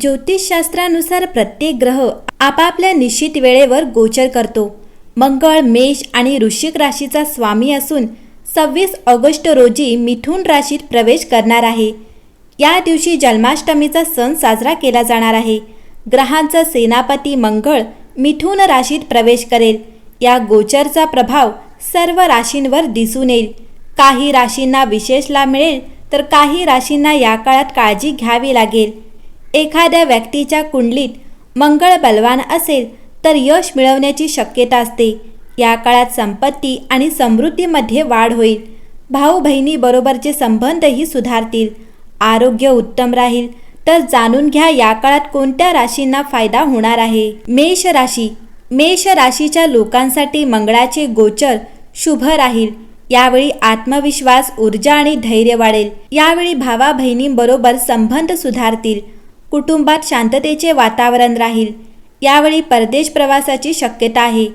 ज्योतिषशास्त्रानुसार प्रत्येक ग्रह आपापल्या निश्चित वेळेवर गोचर करतो. मंगळ मेष आणि ऋषिक राशीचा स्वामी असून सव्वीस ऑगस्ट रोजी मिथुन राशीत प्रवेश करणार आहे. या दिवशी जन्माष्टमीचा सण साजरा केला जाणार आहे. ग्रहांचा सेनापती मंगळ मिथुन राशीत प्रवेश करेल. या गोचरचा प्रभाव सर्व राशींवर दिसून येईल. काही राशींना विशेष लाभ मिळेल तर काही राशींना या काळात काळजी घ्यावी लागेल. एखाद्या व्यक्तीच्या कुंडलीत मंगळ बलवान असेल तर यश मिळवण्याची शक्यता असते. या काळात संपत्ती आणि समृद्धीमध्ये वाढ होईल. भाऊ बहिणीबरोबरचे संबंधही सुधारतील. आरोग्य उत्तम राहील. तर जाणून घ्या या काळात कोणत्या राशींना फायदा होणार आहे. मेष राशी. मेष राशीच्या लोकांसाठी मंगळाचे गोचर शुभ राहील. यावेळी आत्मविश्वास ऊर्जा आणि धैर्य वाढेल. यावेळी भावा बहिणींबरोबर संबंध सुधारतील. कुटुंबात शांततेचे वातावरण राहील. यावेळी परदेश प्रवासाची शक्यता आहे.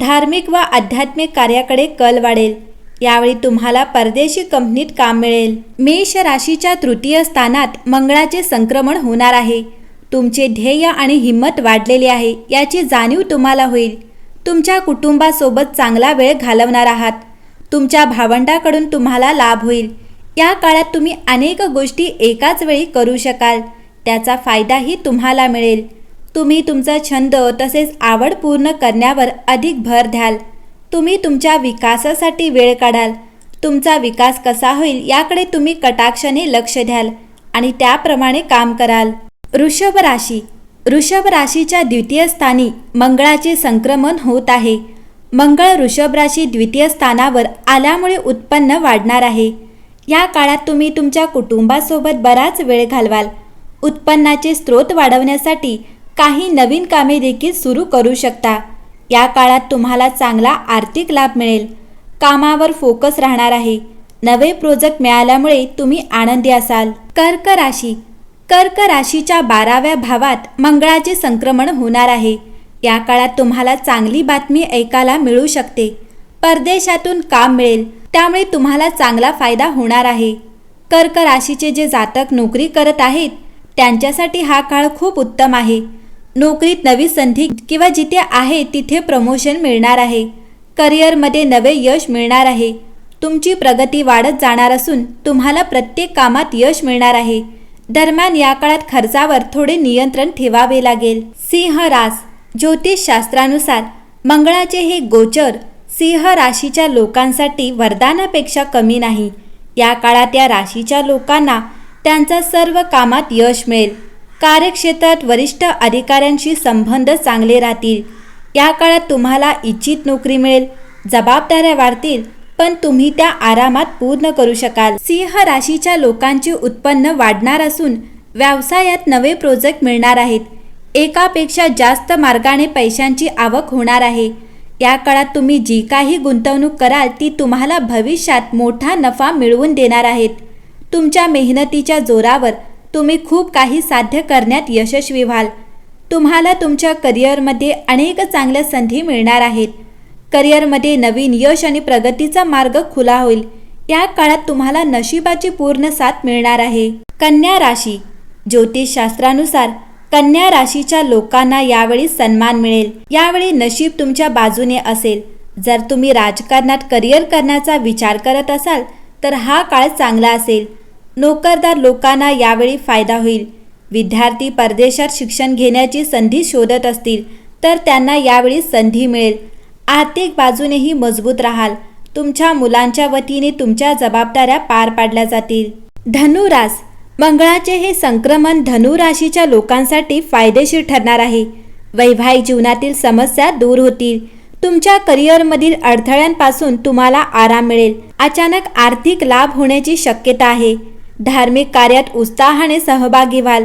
धार्मिक व आध्यात्मिक कार्याकडे कल वाढेल. यावेळी तुम्हाला परदेशी कंपनीत काम मिळेल. मेष राशीच्या तृतीय स्थानात मंगळाचे संक्रमण होणार आहे. तुमचे ध्येय आणि हिंमत वाढलेली आहे याची जाणीव तुम्हाला होईल. तुमच्या कुटुंबासोबत चांगला वेळ घालवणार आहात. तुमच्या भावंडाकडून तुम्हाला लाभ होईल. या काळात तुम्ही अनेक गोष्टी एकाच वेळी करू शकाल. त्याचा फायदाही तुम्हाला मिळेल. तुम्ही तुमचा छंद तसेच आवड पूर्ण करण्यावर अधिक भर द्याल. तुम्ही तुमच्या विकासासाठी वेळ काढाल. तुमचा विकास कसा होईल याकडे तुम्ही कटाक्षाने लक्ष द्याल आणि त्याप्रमाणे काम कराल. वृषभ राशी. वृषभ राशीच्या द्वितीय स्थानी मंगळाचे संक्रमण होत आहे. मंगळ वृषभ राशी द्वितीय स्थानावर आल्यामुळे उत्पन्न वाढणार आहे. या काळात तुम्ही तुमच्या कुटुंबासोबत बराच वेळ घालवाल. उत्पन्नाचे स्रोत वाढवण्यासाठी काही नवीन कामे देखील सुरू करू शकता. या काळात तुम्हाला चांगला आर्थिक लाभ मिळेल. कामावर फोकस राहणार आहे. नवे प्रोजेक्ट मिळाल्यामुळे तुम्ही आनंदी असाल. कर्क राशी. कर्क राशीच्या बाराव्या भावात मंगळाचे संक्रमण होणार आहे. या काळात तुम्हाला चांगली बातमी ऐकायला मिळू शकते. परदेशातून काम मिळेल. त्यामुळे तुम्हाला चांगला फायदा होणार आहे. कर्क राशीचे जे जातक नोकरी करत आहेत त्यांच्यासाठी हा काळ खूप उत्तम आहे. नोकरीत नवी संधी किंवा जिथे आहे तिथे प्रमोशन मिळणार आहे. करिअरमध्ये नवे यश मिळणार आहे. तुमची प्रगती वाढत जाणार असून तुम्हाला प्रत्येक कामात यश मिळणार आहे. दरम्यान या काळात खर्चावर थोडे नियंत्रण ठेवावे लागेल. सिंह रास ज्योतिषशास्त्रानुसार मंगळाचे हे गोचर सिंह राशीच्या लोकांसाठी वरदानापेक्षा कमी नाही. या काळात या राशीच्या लोकांना त्यांचा सर्व कामात यश मिळेल. कार्यक्षेत्रात वरिष्ठ अधिकाऱ्यांशी संबंध चांगले राहतील. या काळात तुम्हाला इच्छित नोकरी मिळेल. जबाबदाऱ्या वाढतील पण तुम्ही त्या आरामात पूर्ण करू शकाल. सिंह राशीच्या लोकांचे उत्पन्न वाढणार असून व्यवसायात नवे प्रोजेक्ट मिळणार आहेत. एकापेक्षा जास्त मार्गाने पैशांची आवक होणार आहे. या काळात तुम्ही जी काही गुंतवणूक कराल ती तुम्हाला भविष्यात मोठा नफा मिळवून देणार आहेत. तुमच्या मेहनतीच्या जोरावर तुम्ही खूप काही साध्य करण्यात यशस्वी व्हाल. तुम्हाला तुमच्या करिअरमध्ये अनेक चांगल्या संधी मिळणार आहेत. करिअरमध्ये नवीन यश आणि प्रगतीचा मार्ग खुला होईल. या काळात तुम्हाला नशिबाची पूर्ण साथ मिळणार आहे. कन्या राशी. ज्योतिषशास्त्रानुसार कन्या राशीच्या लोकांना यावेळी सन्मान मिळेल. यावेळी नशीब तुमच्या बाजूने असेल. जर तुम्ही राजकारणात करिअर करण्याचा विचार करत असाल तर हा काळ चांगला असेल. नोकरदार लोकांना यावेळी फायदा होईल. विद्यार्थी परदेशात शिक्षण घेण्याची संधी शोधत असतील तर त्यांना यावेळी संधी मिळेल. आर्थिक बाजूनेही मजबूत राहाल. तुमच्या मुलांच्या वतीने तुमच्या जबाबदाऱ्या पार पाडल्या जातील. धनुरास. मंगळाचे हे संक्रमण धनुराशीच्या लोकांसाठी फायदेशीर ठरणार आहे. वैवाहिक जीवनातील समस्या दूर होतील. तुमच्या करिअरमधील अडथळ्यांपासून तुम्हाला आराम मिळेल. अचानक आर्थिक लाभ होण्याची शक्यता आहे. धार्मिक कार्यात उत्साहाने सहभागी व्हाल.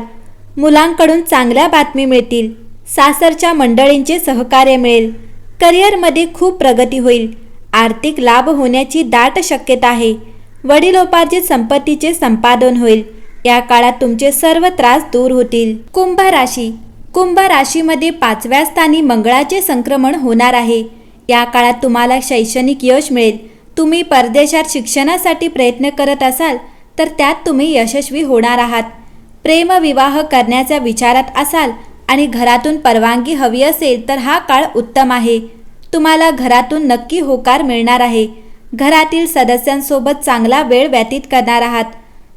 मुलांकडून चांगल्या बातमी मिळतील. सासरच्या मंडळींचे सहकार्य मिळेल. करिअरमध्ये खूप प्रगती होईल. आर्थिक लाभ होण्याची दाट शक्यता आहे. वडिलोपार्जित संपत्तीचे संपादन होईल. या काळात तुमचे सर्व त्रास दूर होतील. कुंभ राशी. कुंभ राशीमध्ये पाचव्या स्थानी मंगळाचे संक्रमण होणार आहे. या काळात तुम्हाला शैक्षणिक यश मिळेल. तुम्ही परदेशात शिक्षणासाठी प्रयत्न करत असाल तर त्यात तुम्ही यशस्वी होणार आहात. प्रेमविवाह करण्याच्या विचारात असाल आणि घरातून परवानगी हवी असेल तर हा काळ उत्तम आहे. तुम्हाला घरातून नक्की होकार मिळणार आहे. घरातील सदस्यांसोबत चांगला वेळ व्यतीत करणार आहात.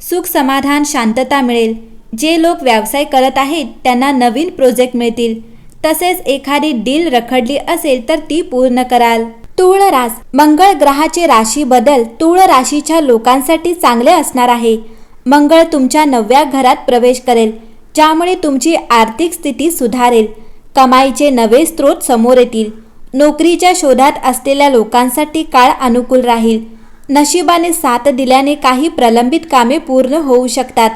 सुख समाधान शांतता मिळेल. जे लोक व्यवसाय करत आहेत त्यांना नवीन प्रोजेक्ट मिळतील. तसेच एखादी डील रखडली असेल तर ती पूर्ण कराल. तुळ रास मंगळ ग्रहाचे राशी बदल तुळ राशीच्या लोकांसाठी चांगले असणार आहे. मंगळ तुमच्या नवव्या घरात प्रवेश करेल ज्यामुळे तुमची आर्थिक स्थिती सुधारेल. कमाईचे नवे स्रोत समोर येतील. नोकरीच्या शोधात असलेल्या लोकांसाठी काळ अनुकूल राहील. नशिबाने साथ दिल्याने काही प्रलंबित कामे पूर्ण होऊ शकतात.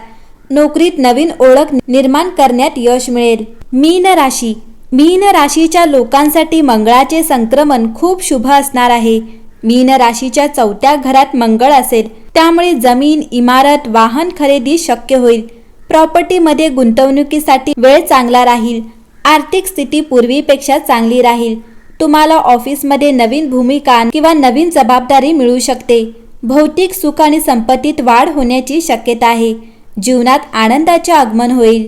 नोकरीत नवीन ओळख निर्माण करण्यात यश मिळेल. मीन राशी मीन राशीच्या लोकांसाठी मंगळाचे संक्रमण खूप शुभ असणार आहे. मीन राशीच्या चौथ्या घरात मंगळ असेल त्यामुळे जमीन इमारत वाहन खरेदी शक्य होईल. प्रॉपर्टीमध्ये गुंतवणुकीसाठी वेळ चांगला राहील. आर्थिक स्थिती पूर्वीपेक्षा चांगली राहील. तुम्हाला ऑफिसमध्ये नवीन भूमिका किंवा नवीन जबाबदारी मिळू शकते. भौतिक सुख आणि संपत्तीत वाढ होण्याची शक्यता आहे. जीवनात आनंदाचे आगमन होईल.